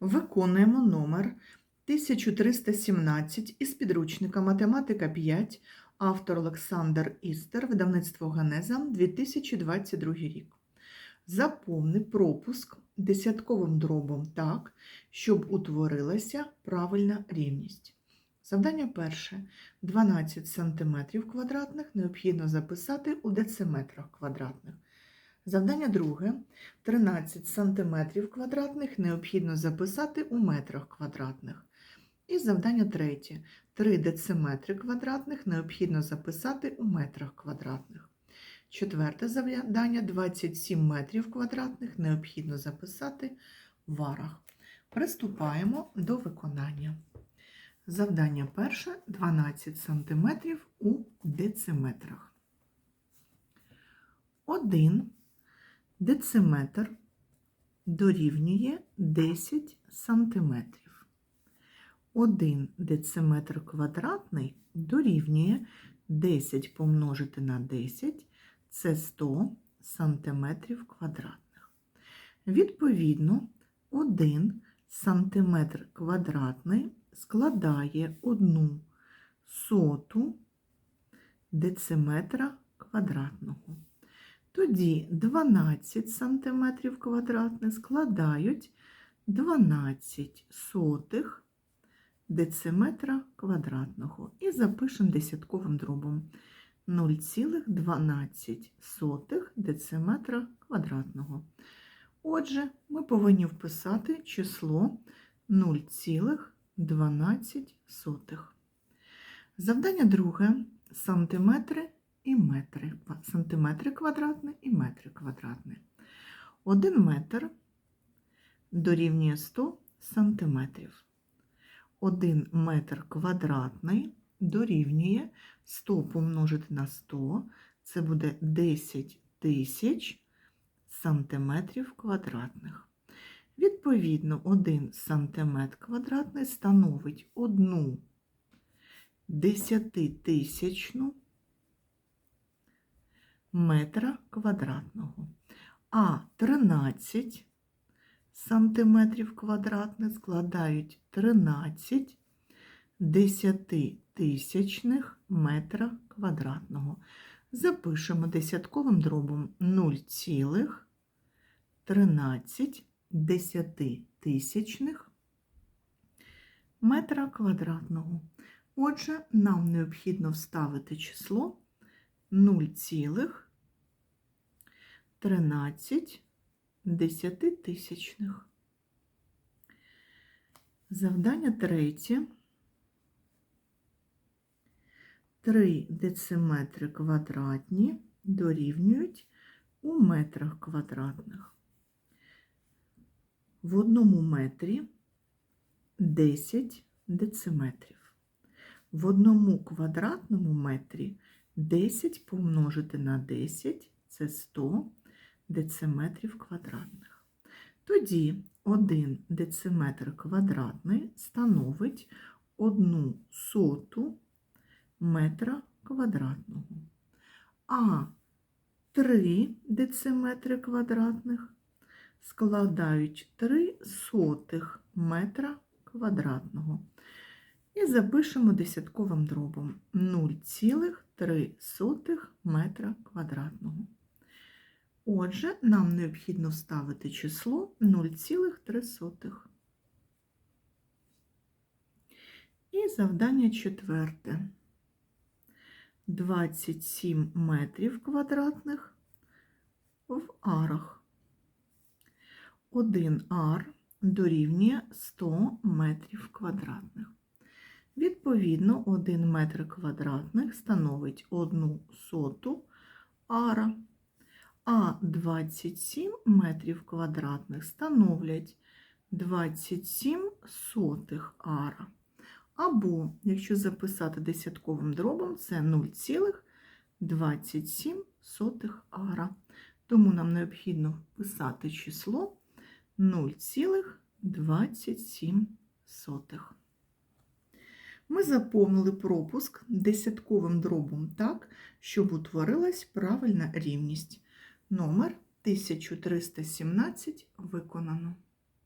Виконуємо номер 1317 із підручника Математика 5, автор Олександр Істер, видавництво Генеза, 2022 рік. Заповни пропуск десятковим дробом так, щоб утворилася правильна рівність. Завдання перше. 12 см квадратних необхідно записати у дециметрах квадратних. Завдання друге. 13 см квадратних необхідно записати у метрах квадратних. І завдання третє. 3 дециметри квадратних необхідно записати у метрах квадратних. Четверте завдання 27 метрів квадратних необхідно записати в варах. Приступаємо до виконання. Завдання перше 12 см у дециметрах. 1 дециметр дорівнює 10 сантиметрів. 1 дециметр квадратний дорівнює 10 помножити на 10 це 100 сантиметрів квадратних. Відповідно, 1 сантиметр квадратний складає 1 соту дециметра квадратного. Тоді 12 см квадратних складають 12 сотих дециметра квадратного. І запишемо десятковим дробом 0,12 дециметра квадратного. Отже, ми повинні вписати число 0,12. Завдання друге сантиметри і метри. Сантиметри квадратні і метри квадратні. Один метр дорівнює 100 сантиметрів. Один метр квадратний дорівнює 100 помножити на 100, це буде 10 тисяч сантиметрів квадратних. Відповідно, 1 сантиметр квадратний становить 1 десятитисячну метра квадратного, а 13 сантиметрів квадратних складають 13 десятитисячних метра квадратного. Запишемо десятковим дробом 0,13 десятитисячних метра квадратного. Отже, нам необхідно вставити число 0,13 десятитисячних. Завдання третє. 3 дециметри квадратні дорівнюють у метрах квадратних. В одному метрі 10 дециметрів. В одному квадратному метрі 10 помножити на 10 це 100 дециметрів квадратних. Тоді 1 дециметр квадратний становить 1 соту метра квадратного. А 3 дециметри квадратних складають 3 сотих метра квадратного. І запишемо десятковим дробом 0,3 метра квадратного. Отже, нам необхідно вставити число 0,3. І завдання четверте. 27 метрів квадратних в арах. Один ар дорівнює 100 метрів квадратних. Відповідно, 1 метр квадратних становить 1 соту ара, а 27 метрів квадратних становлять 27 сотих ара. Або, якщо записати десятковим дробом, це 0,27 ара. Тому нам необхідно вписати число 0,27. Ми заповнили пропуск десятковим дробом так, щоб утворилась правильна рівність. Номер 1317 виконано.